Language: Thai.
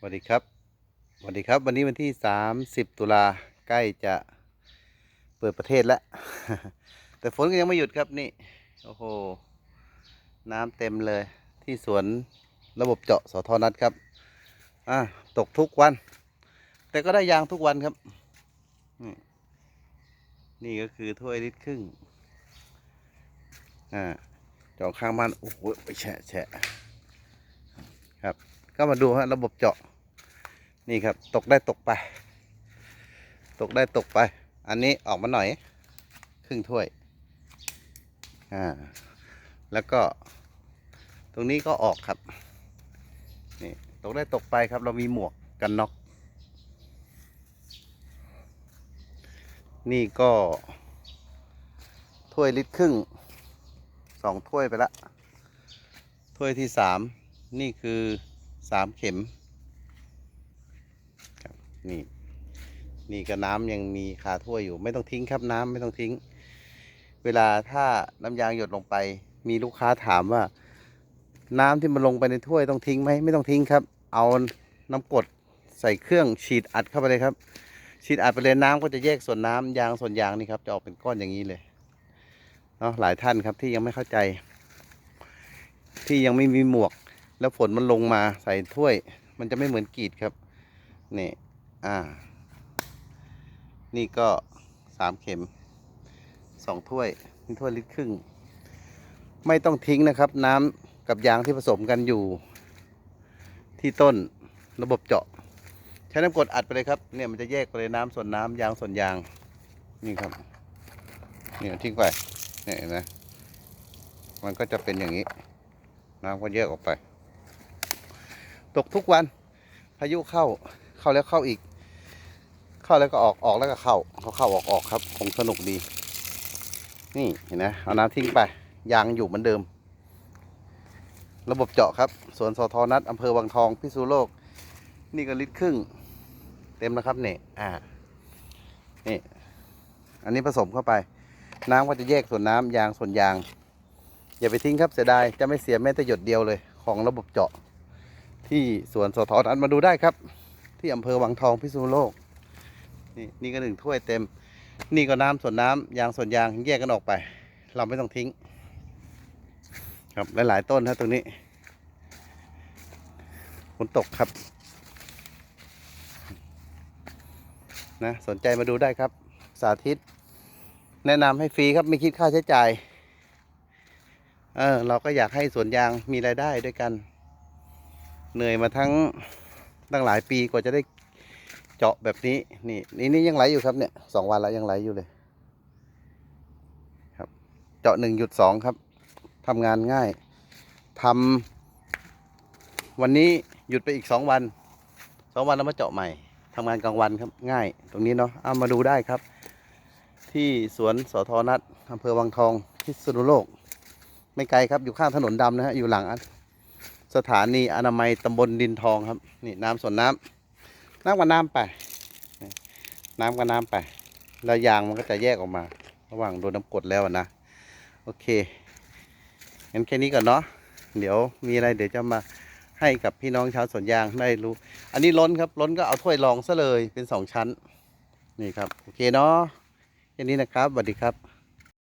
สวัสดีครับสวัสดีครับ วันนี้วันที่ 30 ตุลาใกล้จะเปิดประเทศแล้ว แต่ฝนก็ยังไม่หยุดครับนี่ โอ้โห น้ำเต็มเลยที่สวนระบบเจาะสอทอนัดครับ อ่าตกทุกวัน แต่ก็ได้ยางทุกวันครับ นี่ก็คือถ้วยลิตรครึ่ง อ่าจาะข้างบ้านโอ้โหไปแฉะแฉะครับ ก็มาดูฮะระบบเจาะ นี่ครับ ตกได้ตกไป ตกได้ตกไป อันนี้ออกมาหน่อย ครึ่งถ้วย อ่า แล้วก็ ตรงนี้ก็ออกครับ นี่ ตกได้ตกไปครับ เรามีหมวกกันน็อก นี่ก็ ถ้วยลิตรครึ่ง สองถ้วยไปละ ถ้วยที่สาม นี่คือ สามเข็มครับนี่นี่ก็น้ำยังมีคาถ้วยอยู่ ไม่ต้องทิ้งครับน้ำไม่ต้องทิ้ง เวลาถ้าน้ำยางหยดลงไป มีลูกค้าถามว่า น้ำที่มันลงไปในถ้วยต้องทิ้งไหมไม่ต้องทิ้งครับ เอาน้ำกดใส่เครื่องฉีดอัดเข้าไปเลยครับ ฉีดอัดไปเลยน้ำก็จะแยกส่วนน้ำยางส่วนยางนี่ครับจะออกเป็นก้อนอย่างนี้เลยเนาะหลายท่านครับที่ยังไม่เข้าใจ ที่ยังไม่มีหมวก แล้วฝนมันลงมาใส่ถ้วย มันจะไม่เหมือนกรีดครับนี่อ่า นี่ก็สามเข็มสองถ้วยนี่ถ้วยลิตรครึ่ง ไม่ต้องทิ้งนะครับ น้ำกับยางที่ผสมกันอยู่ ที่ต้นระบบเจาะ ใช้น้ำกดอัดไปเลยครับเนี่ยมันจะแยกไปเลยน้ำส่วนน้ำยางส่วนยางนี่ครับนี่ทิ้งไปเนี่ยเห็นไหมมันก็จะเป็นอย่างนี้ น้ำก็แยกออกไป ตกทุกวัน พายุเข้าเข้าแล้วเข้าอีก เข้าแล้วก็ออกออกแล้วก็เข้าเขาเข้าออกออกครับคงสนุกดี นี่เห็นไหมเอาน้ำทิ้งไปยางอยู่เหมือนเดิม ระบบเจาะครับสวนสอทอนัดอำเภอวังทองพิษณุโลก นี่ก็ลิตรครึ่ง เต็มแล้วครับเนี่ยอ่านี่อันนี้ผสมเข้าไป น้ำก็จะแยกส่วนน้ำยางส่วนยาง อย่าไปทิ้งครับเสียดายจะไม่เสียแม้แต่หยดเดียวเลย ของระบบเจาะ ที่สวนสอทอนัดมาดูได้ครับ ที่อำเภอวังทองพิษณุโลก นี่นี่ก็หนึ่งถ้วยเต็ม นี่ก็น้ำส่วนน้ำยางส่วนยางแยกกันออกไป เราไม่ต้องทิ้ง ครับหลาย ๆ ต้นครับตรงนี้ฝนตกครับนะสนใจมาดูได้ครับ สาธิต แนะนำให้ฟรีครับ ไม่คิดค่าใช้จ่าย เออเราก็อยากให้สวนยางมีรายได้ด้วยกัน เหนื่อยมาทั้งตั้งหลายปีกว่าจะได้เจาะแบบนี้ นี่นี่นี่ยังไหลอยู่ครับเนี่ยสองวันแล้วยังไหลอยู่เลย ครับ เจาะหนึ่งหยุดสองครับทำงานง่ายทำวันนี้หยุดไปอีกสองวันสองวันแล้วมาเจาะใหม่ทำงานกลางวันครับง่าย ตรงนี้เนาะเอามาดูได้ครับ ที่สวนสอทนัดอำเภอวังทองพิษณุโลก ไม่ไกลครับอยู่ข้างถนนดำนะฮะอยู่หลังอ สถานีอนามัยตำบลดินทองครับ นี่น้ำส่วนน้ำน้ำกับน้ำไปะน้ำกับน้ำไป แล้วยางมันก็จะแยกออกมา ระหว่างโดนน้ำกดแล้วนะ โอเคงั้นแค่นี้ก่อนเนาะเดี๋ยวมีอะไรเดี๋ยวจะมาให้กับพี่น้องชาวสวนยางได้รู้ อันนี้ล้นครับ ล้นก็เอาถ้วยรองซะเลยเป็นสองชั้น นี่ครับ โอเคเนาะแค่นี้นะครับสวัสดีครับ